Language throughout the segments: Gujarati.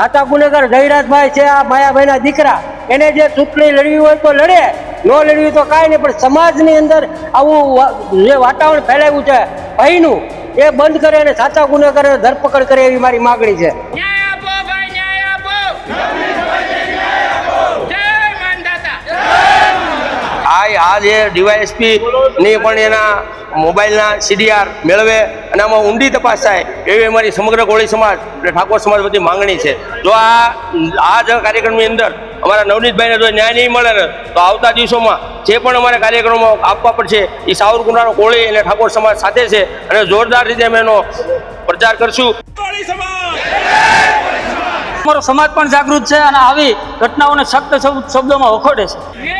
સાચા ગુનેગાર જયરાજભાઈ છે, આ માયાભાઈના દીકરા. એને જે ચૂંટણી લડવી હોય તો લડે, ન લડવી તો કાંઈ નહીં, પણ સમાજની અંદર આવું જે વાતાવરણ ફેલાવ્યું છે ભયનું એ બંધ કરે અને સાચા ગુનેગારોને ધરપકડ કરે એવી મારી માગણી છે. જે ડીવાયએસપી ની પણ એના મોબાઈલના સીડીઆર મેળવે અને આમાં ઊંડી તપાસ થાય એવી અમારી સમગ્ર કોળી સમાજ એટલે ઠાકોર સમાજ બધી માંગણી છે. જો આ આ જ કાર્યક્રમની અંદર અમારા નવનીતભાઈને જો ન્યાય નહીં મળે ને તો આવતા દિવસોમાં જે પણ અમારે કાર્યક્રમો આપવા પડશે એ સાવરકુંડાનો કોળી અને ઠાકોર સમાજ સાથે છે અને જોરદાર રીતે અમે એનો પ્રચાર કરશું. અમારો સમાજ પણ જાગૃત છે અને આવી ઘટનાઓને સખ્ત શબ્દોમાં વખોડે છે.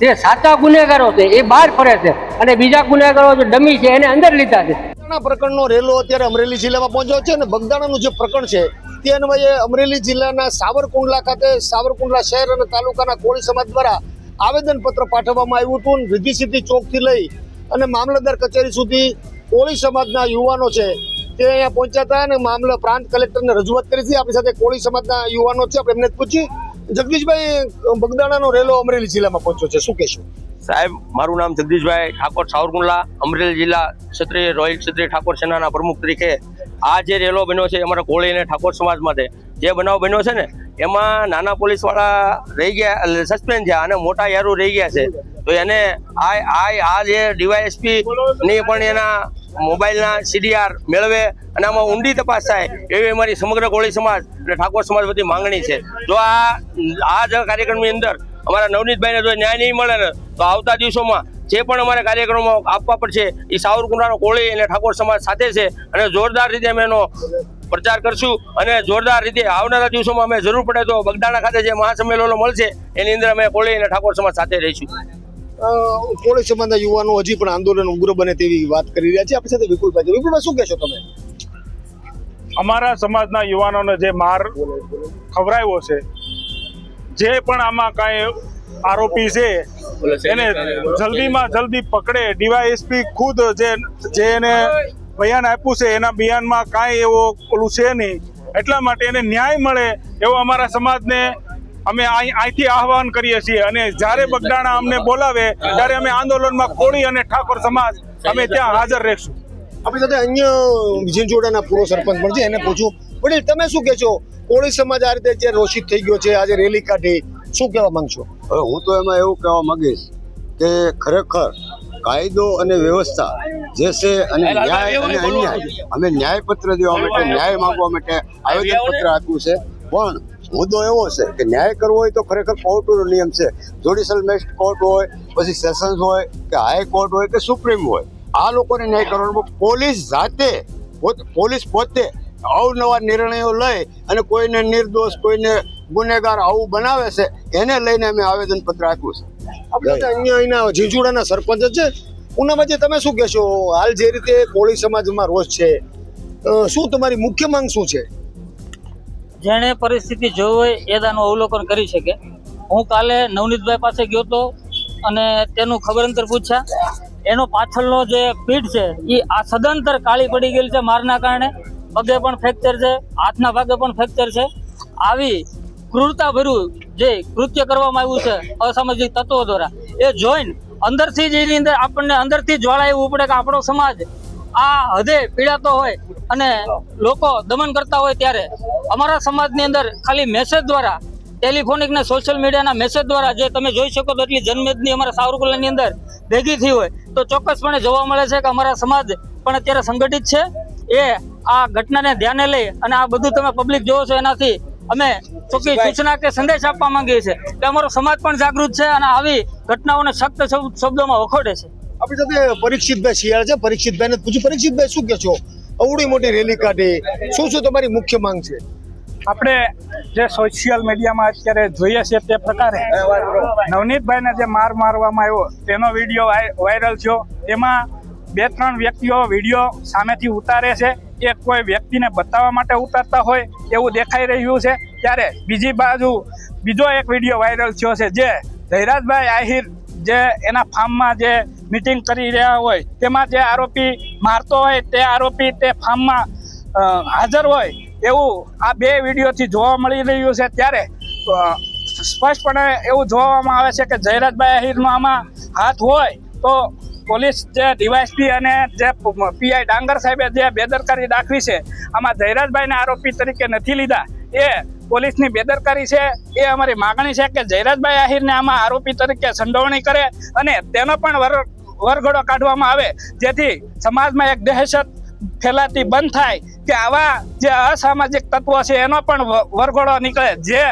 જે સાચા ગુનેગારો છે, એ બહાર ફરે છે અને બીજા ગુનેગારો જે ડમી છે, એને અંદર લીધા છે. બગદાણા પ્રકરણનો રેલો અત્યારે અમરેલી જિલ્લામાં પહોંચ્યો છે અને બગદાણાનું જે પ્રકરણ છે, તે અન્વયે અમરેલી જિલ્લાના સાવરકુંડલા ખાતે, સાવરકુંડલા શહેર અને તાલુકાના કોળી સમાજ દ્વારા આવેદનપત્ર પાઠવવામાં આવ્યું હતું વિધિ સિદ્ધિ ચોકથી લઈ અને મામલતદાર કચેરી સુધી કોળી સમાજના યુવાનો છે, તે અહીંયા પહોંચ્યા હતા અને મામલા પ્રાંત કલેક્ટરને રજૂઆત કરી હતી આપણી સાથે કોળી સમાજના યુવાનો છે, આપણે એમને પૂછી જગદીશભાઈ બગદાણાનો રેલો અમરેલી જિલ્લામાં પહોંચ્યો છે. શું કહેશું? સાહેબ, મારું નામ જગદીશભાઈ ઠાકોર સાવરકુંડલા, અમરેલી જિલ્લા ક્ષત્રિય, રોયલ ક્ષત્રિય ઠાકોર સેનાના પ્રમુખ તરીકે આ જે રેલો બન્યો છે, અમારા કોળી અને ઠાકોર સમાજ માટે, જે બનાવ બન્યો છે ને, એમાં નાના પોલીસવાળા રહી ગયા સસ્પેન્ડ થયા અને મોટા યારો રહી ગયા છે. તો એને આ આ આ જે ડીવાયએસપી ની પણ એના મોબાઈલના સીડીઆર મેળવે અને આમાં ઊંડી તપાસ થાય એવી અમારી સમગ્ર કોળી સમાજ અને ઠાકોર સમાજ બધી માંગણી છે. જો આ આ જ કાર્યક્રમની અંદર અમારા નવનીતભાઈને જો ન્યાય નહીં મળે ને, તો આવતા દિવસોમાં જે પણ અમારે કાર્યક્રમો આપવા પડશે એ સાવરકુંડાનો કોળી અને ઠાકોર સમાજ સાથે છે અને જોરદાર રીતે અમે એનો પ્રચાર કરશું અને જોરદાર રીતે આવનારા દિવસોમાં અમે જરૂર પડે તો બગદાણા ખાતે જે મહાસંમેલનો મળશે, એની અંદર અમે કોળી અને ઠાકોર સમાજ સાથે રહીશું. કોળી સમાજના યુવાનો હજી પણ આંદોલન ઉગ્ર બને તેવી વાત કરી રહ્યા છે. આપણી સાથે વિપુલભાઈ. વિપુલભાઈ, શું કહેશો તમે? અમારા સમાજના યુવાનોને જે માર ખવરાયો છે, જે પણ આમાં કાંઈ આરોપી છે, એને જલ્દીમાં જલ્દી પકડે. ડીવાયએસપી ખુદ જે જે એને બયાન આપ્યું છે, એના બયાનમાં કાંઈ એવો ઓલું છે નહીં. એટલા માટે એને ન્યાય મળે એવો અમારા સમાજને અમે અહીં અહીંથી આહવાન કરીએ છીએ અને જ્યારે બગદાણા અમને બોલાવે ત્યારે અમે આંદોલનમાં કોળી અને ઠાકોર સમાજ અમે ત્યાં હાજર રહેશું. આપણી સાથે અન્ય વિજયજોડાના પૂર્વ સરપંચ પણ છે એને પૂછું. વડીલ તમે શું કહેશો કોળી સમાજ આ રીતે જે રોષિત થઈ ગયો છે આજે રેલી કાઢી. શું કહેવા માંગશો? હવે હું તો એમાં એવું કહેવા માંગીશ કે ખરેખર કાયદો અને વ્યવસ્થા જે છે અને ન્યાય અને અન્યાય અમે ન્યાયપત્ર દેવા માટે ન્યાય માંગવા માટે આવેદનપત્ર આપ્યું છે. પણ મુદ્દો એવો છે કે ન્યાય કરવો હોય તો ખરેખર કોર્ટનો નિયમ છે. જ્યુડિશિયલ મેસ્ટ કોર્ટ હોય, પછી સેશન્સ હોય, કે હાઈકોર્ટ હોય, કે સુપ્રીમ હોય. આ લોકોને ન્યાય કરવાનો પોલીસ જાતે પોલીસ પોતે અવનવા નિર્ણયો લઈ અને કોઈને નિર્દોષ, કોઈને ગુનેગાર આવું બનાવે છે, એને લઈને અમે આવેદનપત્ર આપ્યું છે. આપણે અન્ય અહીંના ઝીંઝુડાના સરપંચ જ છે. ઉનામાંથી તમે શું કહેશો? હાલ જે રીતે કોળી સમાજમાં રોષ છે શું તમારી મુખ્ય માંગ શું છે? જેણે પરિસ્થિતિ જોઈ હોય એ દાનું અવલોકન કરી શકે. હું કાલે નવનીતભાઈ પાસે ગયો હતો અને તેનું ખબર અંતર પૂછ્યા. એનો પાછળનો જે પીઠ છે એ આ સદંતર કાળી પડી ગયેલી છે મારના કારણે. પગે પણ ફ્રેક્ચર છે, હાથના ભાગે પણ ફ્રેક્ચર છે. આવી ક્રૂરતા ભર્યું જે કૃત્ય કરવામાં આવ્યું છે, અસામાજિક તત્વો દ્વારા, એ જોઈને અંદરથી જ એની અંદર આપણને અંદરથી જ્વાળા એવું પડે કે આપણો સમાજ આ હદે પીડાતો હોય અને લોકો દમન કરતા હોય ત્યારે અમારા સમાજની અંદર ખાલી મેસેજ દ્વારા ટેલિફોનિક ને સોશિયલ મીડિયાના મેસેજ દ્વારા જે તમે જોઈ શકો તો એટલી જનમેદની અમારા સાવરકુલાની અંદર ભેગી થઈ હોય તો ચોક્કસપણે જોવા મળે છે કે અમારા સમાજ પણ અત્યારે સંગઠિત છે. એ આ ઘટનાને ધ્યાને લઈ અને આ બધું તમે પબ્લિક જોવો છો એનાથી અમે ચોખ્ખી સૂચના કે સંદેશ આપવા માંગીએ છીએ કે અમારો સમાજ પણ જાગૃત છે અને આવી ઘટનાઓને સખ્ત શબ્દોમાં વખોડે છે. આપણી સાથે પરીક્ષિતભાઈ શિયાળ છે. પરીક્ષિતભાઈને પૂછ્યું પરીક્ષિતભાઈ શું કહેશો અવડી મોટી રેલી કાઢી. શું શું તમારી મુખ્ય માંગ છે? આપણે જે સોશિયલ મીડિયામાં અત્યારે જોઈએ છે તે પ્રકારે નવનીતભાઈને જે માર મારવામાં આવ્યો તેનો વીડિયો વાયરલ થયો. તેમાં બે ત્રણ વ્યક્તિઓ વીડિયો સામેથી ઉતારે છે. એ કોઈ વ્યક્તિને બતાવવા માટે ઉતારતા હોય એવું દેખાઈ રહ્યું છે. ત્યારે બીજી બાજુ બીજો એક વીડિયો વાયરલ થયો છે જે જયરાજભાઈ આહિર જે એના ફાર્મમાં જે મિટિંગ કરી રહ્યા હોય, તેમાં જે આરોપી મારતો હોય, તે આરોપી તે ફાર્મમાં હાજર હોય એવું આ બે વિડીયોથી જોવા મળી રહ્યું છે. ત્યારે સ્પષ્ટપણે એવું જોવામાં આવે છે કે જયરાજભાઈ અહીરનો આમાં હાથ હોય તો પોલીસ જે ડીવાયસપી અને જે પીઆઈ ડાંગર સાહેબે જે બેદરકારી દાખવી છે, આમાં જયરાજભાઈને આરોપી તરીકે નથી લીધા. એ પોલીસની બેદરકારી છે એ અમારી માગણી છે કે જયરાજભાઈ આહિરને આમાં આરોપી તરીકે સંડોવણી કરે અને તેનો પણ વર, વરઘોડો કાઢવામાં આવે. જેથી સમાજમાં એક દહેશત ફેલાતી બંધ થાય કે આવા જે અસામાજિક તત્વો છે એનો પણ વરઘોડો નીકળે. જે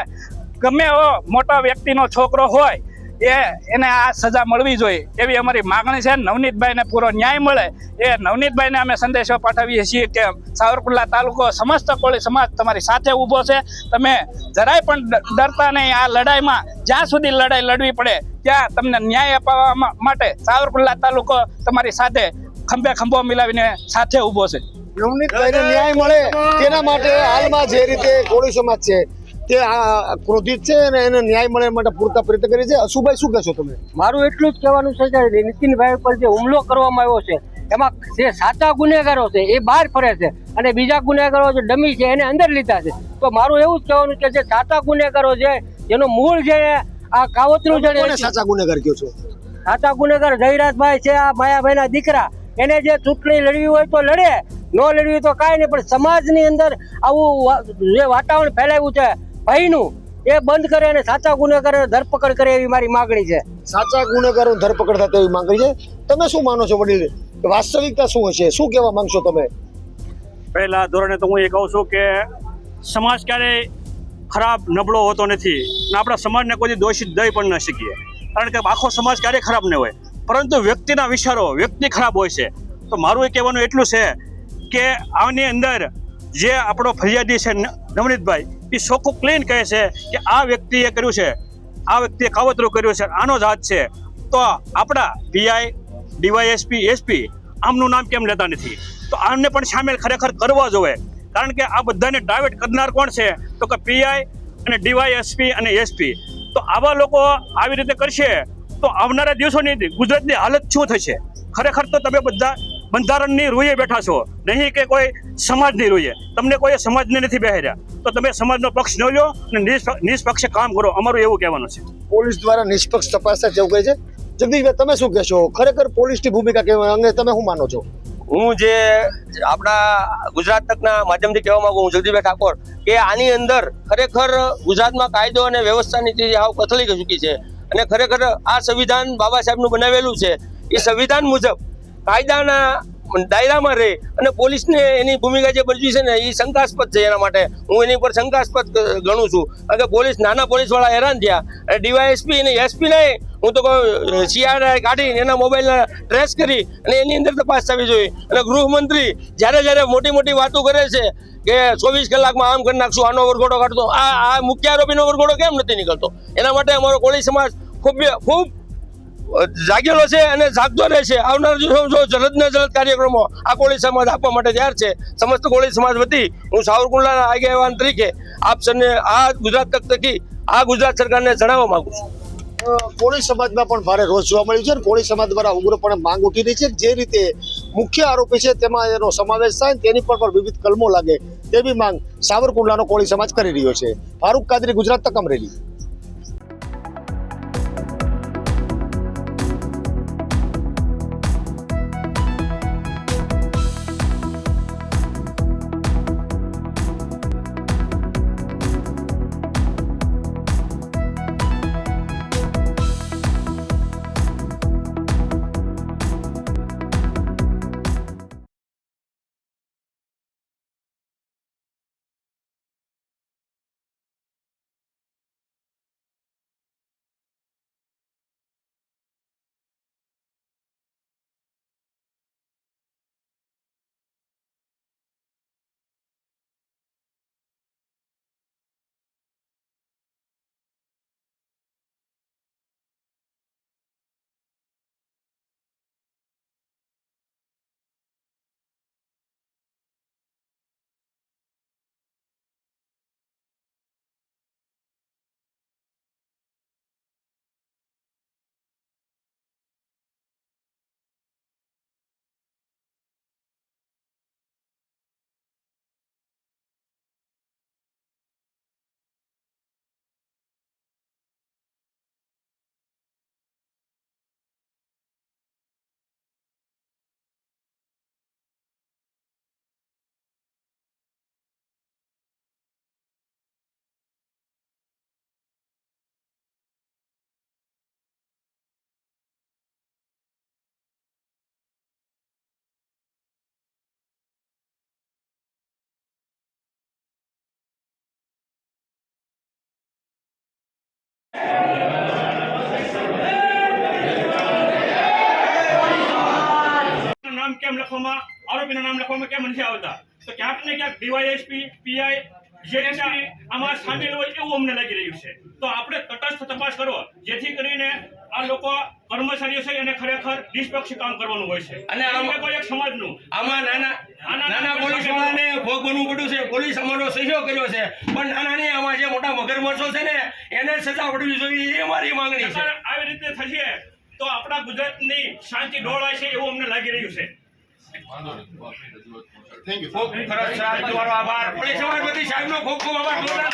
ગમે એવો મોટો વ્યક્તિનો છોકરો હોય એ એને આ સજા મળવી જોઈએ એવી અમારી માગણી છે. નવનીતભાઈને પૂરો ન્યાય મળે. એ નવનીતભાઈને અમે સંદેશો પાઠવીએ છીએ કે સાવરકુંડલા તાલુકો સમસ્ત કોળી સમાજ તમારી સાથે ઊભો છે. તમે જરાય પણ ડરતા નહીં. આ લડાઈમાં જ્યાં સુધી લડાઈ લડવી પડે, ત્યાં તમને ન્યાય અપાવવા માટે સાવરકુંડલા તાલુકો તમારી સાથે ખંભે ખંભો મિલાવીને સાથે ઊભો છે. નવનીતભાઈને ન્યાય મળે તેના માટે હાલમાં જે રીતે કોળી સમાજ છે તે આ ક્રોધિત છે અને એને ન્યાય મળે માટે પૂરતા પ્રયત્ન કરી છે અશુભાઈ શું કહેશો તમે? મારું એટલું જ કહેવાનું છે કે નીતિનભાઈ પર જે હુમલો કરવામાં આવ્યો છે એમાં જે સાચા ગુનેગારો છે એ બહાર ફરે છે અને બીજા ગુનેગારો જે ડમી છે એને અંદર લીધા છે. તો મારું એવું જ કહેવાનું કે જે સાચા ગુનેગારો છે જેનું મૂળ છે આ કાવતરું છે કોને ને સાચા ગુનેગાર કયો છો? સાચા ગુનેગાર જયરાજભાઈ છે આ માયાભાઈના દીકરા. એને જે ચૂંટણી લડવી હોય તો લડે ન લડવી તો કાંઈ નહીં પણ સમાજની અંદર આવું જે વાતાવરણ ફેલાયું છે ભયનું. એ બંધ કરે અને સાચા ગુનેગારો ધરપકડ કરે એવી મારી માંગણી છે. સાચા ગુનેગારો ધરપકડ થાય એવી માંગણી છે? તમે શું માનો છો વડીલ? કે વાસ્તવિકતા શું હશે? શું કહેવા માંગશો તમે? પહેલા ધોરણે તો હું એ કહું છું કે સમાજ ક્યારેય ખરાબ નબળો હોતો નથી અને આપણા સમાજને કોઈ દોષિત દઈ પણ ન શકીએ. કારણ કે આખો સમાજ ક્યારેય ખરાબ ન હોય. પરંતુ વ્યક્તિના વિચારો વ્યક્તિ ખરાબ હોય છે. તો મારું એ કહેવાનું એટલું છે કે આની અંદર જે આપણો ફરિયાદી છે નવનીતભાઈ એ ચોખ્ખું ક્લીન કહે છે કે આ વ્યક્તિએ કર્યું છે, આ વ્યક્તિએ કાવતરું કર્યું છે, આનો જ હાથ છે. તો આપણા પીઆઈ ડીવાયએસપી, એસપી આમનું નામ કેમ લેતા નથી? તો આમને પણ સામેલ ખરેખર કરવા જોઈએ કારણ કે આ બધાને ડાયવર્ટ કરનાર કોણ છે? તો કે પીઆઈ અને ડીવાયએસપી અને એસપી. તો આવા લોકો આવી રીતે કરશે, તો આવનારા દિવસોની ગુજરાતની હાલત શું થશે? ખરેખર તો તમે બધા બંધારણની રૂએ બેઠા છો. નહીં કે કોઈ સમાજની રૂએ. તમને કોઈ સમાજને નથી બેહર્યા. તો તમે સમાજનો પક્ષ ન લો અને નિષ્પ- નિષ્પક્ષે કામ કરો. અમારું એવું કહેવાનું છે. પોલીસ દ્વારા નિષ્પક્ષ તપાસ જેવું કહે છે. જગદીશભાઈ તમે શું કહેશો? ખરેખર પોલીસની ભૂમિકા કેવા અંગે તમે શું માનો છો? હું જે આપણા ગુજરાત તકના માધ્યમથી કહેવા માંગુ હું જગદીભાઈ ઠાકોર કે આની અંદર ખરેખર ગુજરાતમાં કાયદો અને વ્યવસ્થાની જે હાવ કથળી ચૂકી છે અને ખરેખર આ સંવિધાન બાબા સાહેબનું બનાવેલું છે. એ સંવિધાન મુજબ કાયદાના દાયરામાં રહે અને પોલીસને એની ભૂમિકા જે ભજવી છે ને એ શંકાસ્પદ છે એના માટે. હું એની પર શંકાસ્પદ ગણું છું. કારણ કે પોલીસ, નાના પોલીસવાળા હેરાન થયા. અને ડીવાયએસપી અને નહીં હું તો કહું, સીઆરઆઈ કાઢીને એના મોબાઈલના ટ્રેસ કરી અને એની અંદર તપાસ થવી જોઈએ. અને ગૃહમંત્રી જ્યારે જ્યારે મોટી મોટી વાતો કરે છે કે ચોવીસ કલાકમાં આમ કરી નાખશું, આનો વરઘોડો કાઢતો. આ આ મુખ્ય આરોપીનો વરઘોડો કેમ નથી નીકળતો? એના માટે અમારો કોળી સમાજ ખૂબ ખૂબ જાગેલો છે અને જાગતો રહેશે આવનાર દિવસો જલદ ને જલદ કાર્યક્રમો આ કોળી સમાજ આપવા માટે તૈયાર છે. સમસ્ત કોળી સમાજ વતી હું સાવરકુંડલાના આગેવાન તરીકે આપ સૌને આ ગુજરાત તક તકી આ ગુજરાત સરકારને જણાવવા માંગુ છું. કોળી સમાજમાં પણ ભારે રોષ જોવા મળ્યું છે અને કોળી સમાજ દ્વારા ઉગ્રપણે માંગ ઉઠી રહી છે. જે રીતે મુખ્ય આરોપી છે તેમાં એનો સમાવેશ થાય તેની પર પણ વિવિધ કલમો લાગે તેવી માંગ સાવરકુંડલાનો કોળી સમાજ કરી રહ્યો છે. ફારૂક કાદરી, ગુજરાત તક અમરેલી. નામ કેમ લખવામાં? આરોપીના નામ લખવામાં કેમ નથી આવતા? તો ક્યાંક ને ક્યાંક ડીવાયએસપી પીઆઈ જે રીતે આમાં સામેલ હોય એવું અમને લાગી રહ્યું છે. તો આપણે તટસ્થ તપાસ કરો જેથી કરીને આ લોકો કર્મચારીઓ છે એને ખરેખર નિષ્પક્ષ કામ કરવાનું હોય છે. અને કોઈ એક સમાજનું આમાં નાના નાના પોલીસ વાળાને ભોગ બનવું પડ્યું છે. પોલીસ અમારો સહયોગ કર્યો છે. પણ નાના નહીં આમાં જે મોટા મગરમચ્છો છે ને એને સજા પડવી જોઈએ એ મારી માંગણી છે. આવી રીતે થશે તો આપણા ગુજરાતની શાંતિ ડોળાય એવું અમને લાગી રહ્યું છે. ખૂબ સરસ સાહેબ, તમારો આભાર. પોલીસ સમાજ વતી સાહેબનો ખૂબ ખૂબ આભાર. જોરદાર.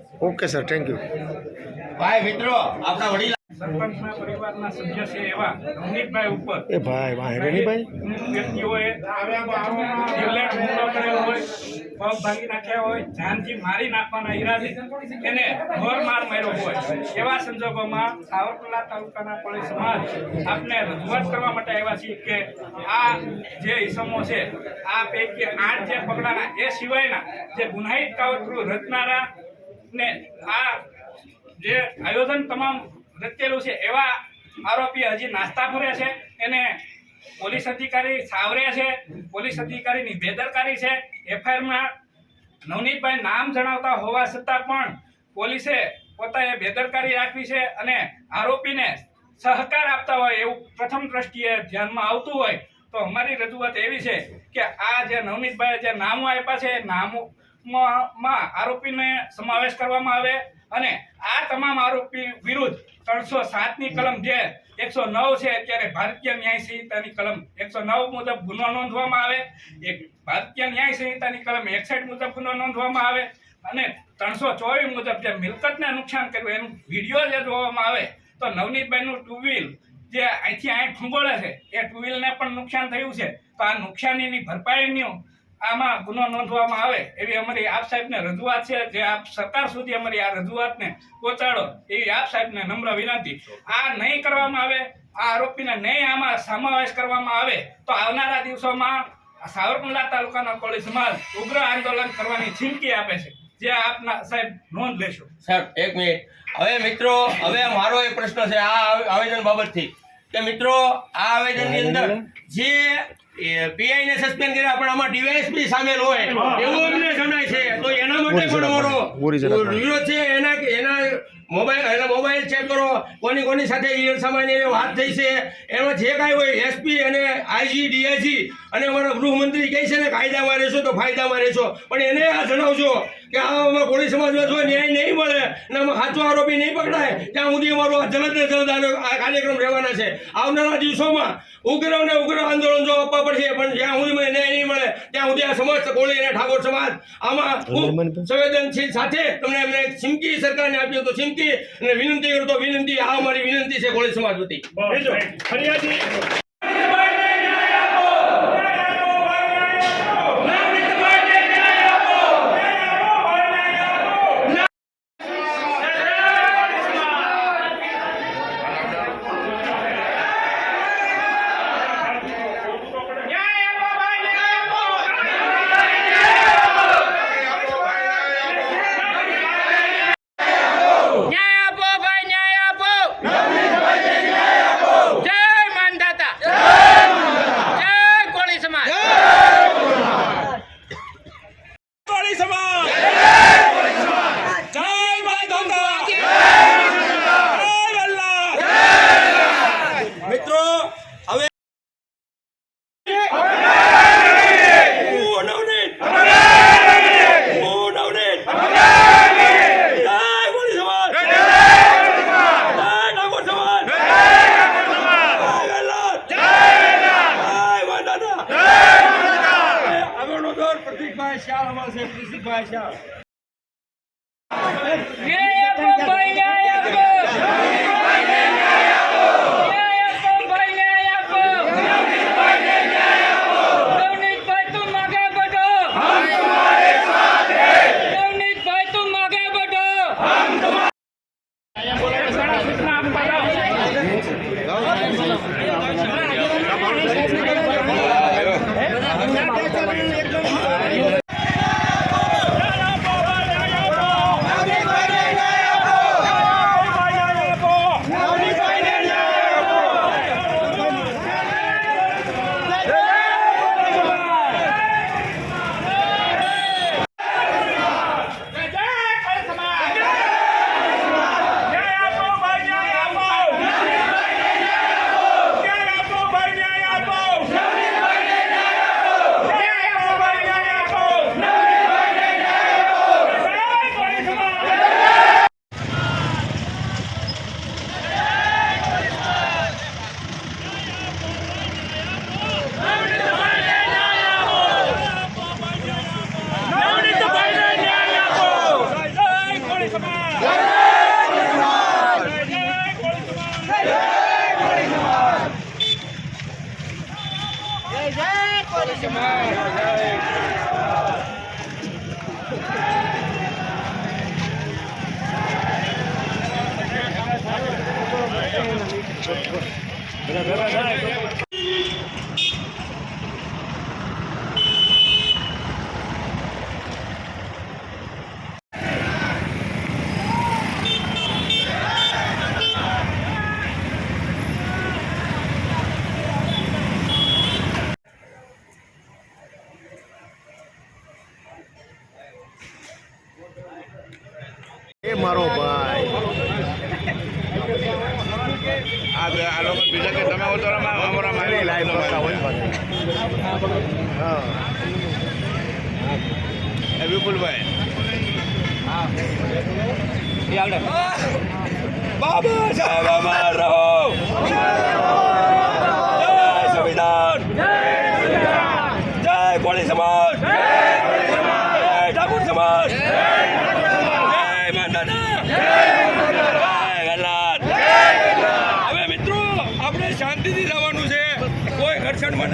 ઓકે સર થેન્ક યુ ભાઈ મિત્રો આપણા વડીલ સરપંચના પરિવારના સભ્ય છે એવા નવનીતભાઈ ઉપર. એ ભાઈ ભાઈ રેણીભાઈ વ્યક્તિઓએ હુમલો હોય પગ ભાગી નાખ્યા હોય જાનથી મારી નાખવાના ઈરાદે એને ઘોર માર્યો હોય. એવા સંજોગોમાં સાવરકુંડલા તાલુકાના કોળી સમાજ આપને રજૂઆત કરવા માટે આવ્યા છીએ કે આ જે ઇસમો છે આ પૈકી આઠ જે પગલાના એ સિવાયના જે ગુનાહિત કાવતરું રચનારા ને આ જે આયોજન તમામ રચેલું છે એવા આરોપી હજી નાસ્તા ફરે છે. એને પોલીસ અધિકારી સાવરે છે, પોલીસ અધિકારીની બેદરકારી છે. એફઆઈઆરમાં નવનીતભાઈ નામ જણાવતા હોવા છતાં પણ પોલીસે પોતાએ બેદરકારી રાખવી છે અને આરોપીને સહકાર આપતા હોય એવું પ્રથમ દ્રષ્ટિએ ધ્યાનમાં આવતું હોય તો અમારી રજૂઆત એવી છે કે આ જે નવનીતભાઈએ જે નામો આપ્યા છે એ નામોમાં આરોપીને સમાવેશ કરવામાં આવે અને આ તમામ આરોપી વિરુદ્ધ ત્રણસો સાતની કલમ જે એકસો નવ છે, અત્યારે ભારતીય ન્યાય સંહિતાની કલમ એકસો નવ મુજબ ગુનો નોંધવામાં આવે, એક ભારતીય ન્યાય સંહિતાની કલમ એકસઠ મુજબ ગુનો નોંધવામાં આવે અને ત્રણસો ચોવીસ મુજબ જે મિલકતને નુકસાન કર્યું એનું વીડિયો જે જોવામાં આવે, તો નવનીતભાઈનું ટુ વ્હીલ જે અહીંથી અહીં ખંગોળે છે, એ ટુ વ્હીલને પણ નુકસાન થયું છે. તો આ નુકસાનીની ભરપાઈનું આમાં ગુનો નોંધવામાં આવે એવી અમારી આપ સાહેબને રજૂઆત છે. જે આપ સરકાર સુધી અમારી આ રજૂઆતને પહોંચાડો એવી આપ સાહેબને નમ્ર વિનંતી. આ નહીં કરવામાં આવે આ આરોપીને નહીં આમાં સમાવેશ કરવામાં આવે તો આવનારા દિવસોમાં સાવરકુંડલા તાલુકાના કોળી સમાજ ઉગ્ર આંદોલન કરવાની ચીમકી આપે છે. જે આપના સાહેબ નોંધ લેશો. સાહેબ એક મિનિટ. હવે મિત્રો હવે મારો એક પ્રશ્ન છે આ આવેદન બાબતથી. કે મિત્રો આ આવેદનની અંદર જે પીઆઈ ને સસ્પેન્ડ કર્યા પણ આમાં ડીવાયએસપી સામેલ હોય. એવું અમને જણાય છે. તો એના માટે પણ અમારો વિરોધ છે એના એના મોબાઈલ એના મોબાઈલ ચેક કરો. કોની કોની સાથે ઈયર સામાન્ય વાત થઈ છે. એમાં જે કાંઈ હોય એસપી અને આઈજી ડીઆઈજી અને અમારા ગૃહમંત્રી કહે છે ને કાયદામાં રહેશો તો ફાયદામાં રહેશો. પણ એને આ જણાવજો કે આમાં પોલીસ સમાજમાં જો ન્યાય નહીં મળે ને આમાં સાચો આરોપી નહીં પકડાય ત્યાં સુધી અમારો આ જલદ ને જલદ આ કાર્યક્રમ રહેવાના છે. આવનારા દિવસોમાં ઉગ્ર ને ઉગ્ર આંદોલન જો આપવા પડશે પણ જ્યાં સુધી મને ન્યાય નહીં મળે ત્યાં સુધી આ સમસ્ત કોળી અને ઠાકોર સમાજ આમાં સંવેદનશીલ સાથે તમને એમને એક ચીમકી સરકારને આપી તો ચીમકી અને વિનંતી કરું તો વિનંતી આ અમારી વિનંતી છે કોળી સમાજ વતી. બીજો ફરિયાદી.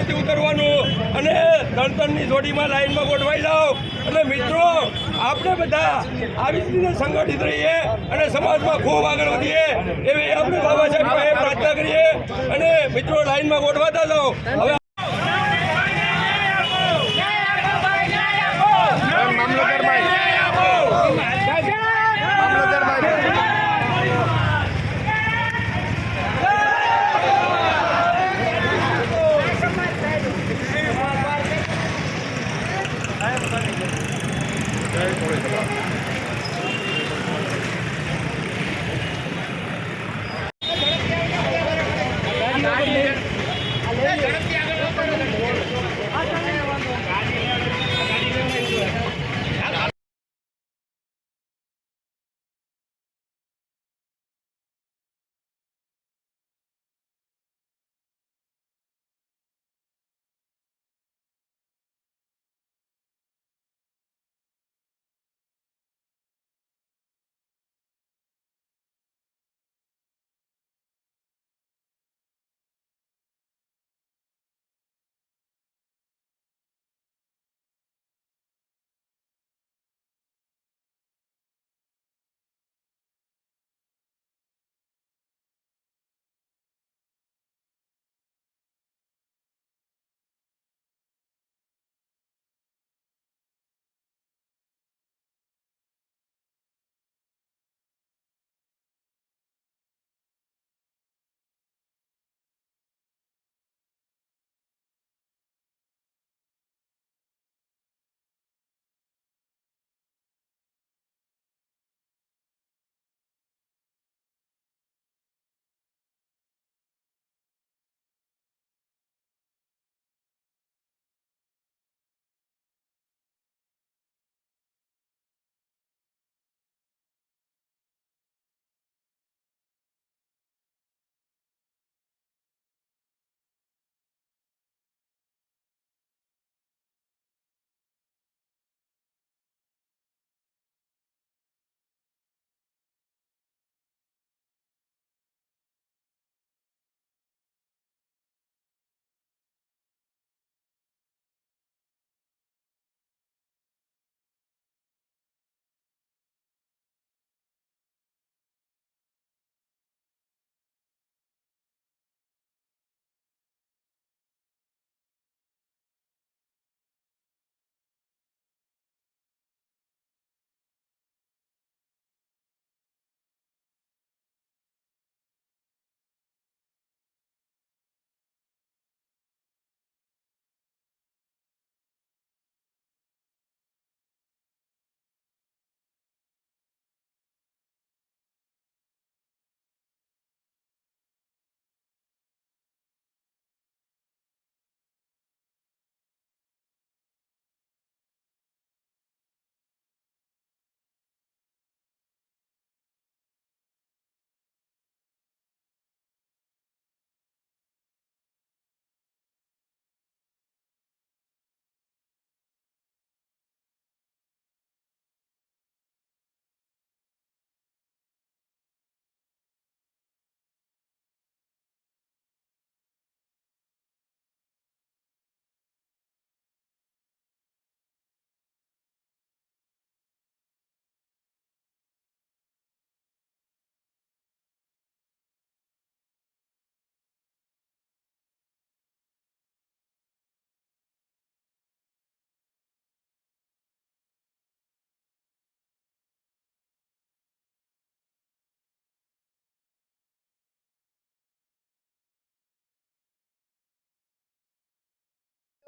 નથી ઉતરવાનું. અને તણતણની જોડીમાં લાઈનમાં ગોઠવાઈ જાઓ. અને મિત્રો, આપણે બધા આવી રીતે સંગઠિત રહીએ અને સમાજમાં ખૂબ આગળ વધીએ એવી આપણે બાબા સાહેબ પ્રાર્થના કરીએ. અને મિત્રો, લાઈનમાં ગોઠવાતા જાઓ. હવે Thank you.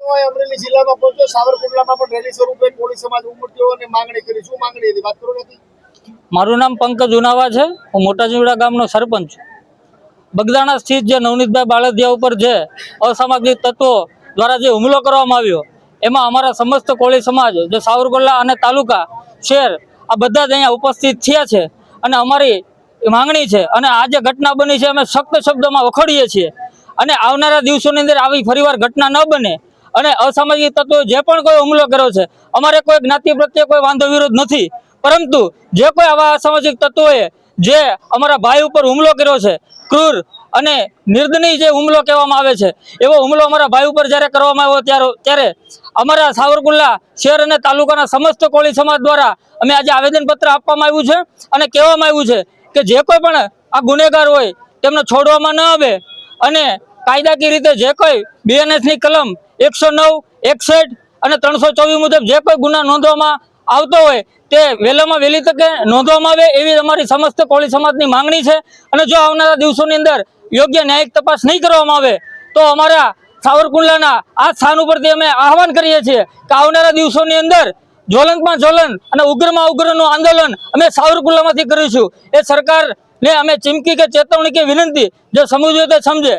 અમરેલી જિલ્લામાં પહોંચ્યો, સાવરકુંડલામાં પણ રેલી સ્વરૂપે કોળી સમાજ ઉમટ્યો અને માંગણી કરી. શું માંગણી હતી? વાત કરો નથી મારું નામ પંકજ ઉનાવા છે. હું મોટા જીવડા ગામનો સરપંચ છું. બગદાણા સ્થિત જે નવનીતભાઈ બાળદિયા ઉપર જે અસામાજિક તત્વો દ્વારા જે હુમલો કરવામાં આવ્યો, એમાં અમારા સમસ્ત કોળી સમાજ, જે સાવરકુંડલા અને તાલુકા, શહેર, આ બધા જ અહીંયા ઉપસ્થિત થયા છે. અને અમારી માંગણી છે અને આ જે ઘટના બની છે, અમે સખ્ત શબ્દોમાં વખોડીએ છીએ. અને આવનારા દિવસોની અંદર આવી ફરીવાર ઘટના ન બને અને અસામાજિક તત્વો જે પણ કોઈ હુમલો કર્યો છે, અમારે કોઈ જ્ઞાતિ પ્રત્યે કોઈ વાંધો વિરોધ નથી. પરંતુ જે કોઈ આવા અસામાજિક તત્વોએ જે અમારા ભાઈ ઉપર હુમલો કર્યો છે, ક્રૂર અને નિર્દની જે હુમલો કહેવામાં આવે છે, એવો હુમલો અમારા ભાઈ ઉપર જ્યારે કરવામાં આવ્યો ત્યારે ત્યારે અમારા સાવરકુંડલા શહેર અને તાલુકાના સમસ્ત કોળી સમાજ દ્વારા અમે આજે આવેદનપત્ર આપવામાં આવ્યું છે અને કહેવામાં આવ્યું છે કે જે કોઈ પણ આ ગુનેગાર હોય, તેમને છોડવામાં ન આવે અને કાયદાકીય રીતે જે કોઈ બીએનએસની કલમ એકસો નવ, એકસઠ અને ત્રણસો ચોવીસ મુજબ જે કોઈ ગુના નોંધવામાં આવતો હોય તે વહેલામાં વહેલી તકે નોંધવામાં આવે એવી અમારી સમસ્ત કોળી સમાજની માંગણી છે. અને જો આવનારા દિવસોની અંદર યોગ્ય ન્યાયિક તપાસ નહીં કરવામાં આવે, તો અમારા સાવરકુંડલાના આ સ્થાન ઉપરથી અમે આહવાન કરીએ છીએ કે આવનારા દિવસોની અંદર જ્વલંતમાં જ્વલંત અને ઉગ્રમાં ઉગ્રનું આંદોલન અમે સાવરકુંડલામાંથી કરીશું. એ સરકારને અમે ચીમકી કે ચેતવણી કે વિનંતી, જે સમજવું તે સમજે.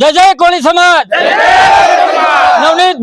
જય જય કોળી સમાજ. નવનીત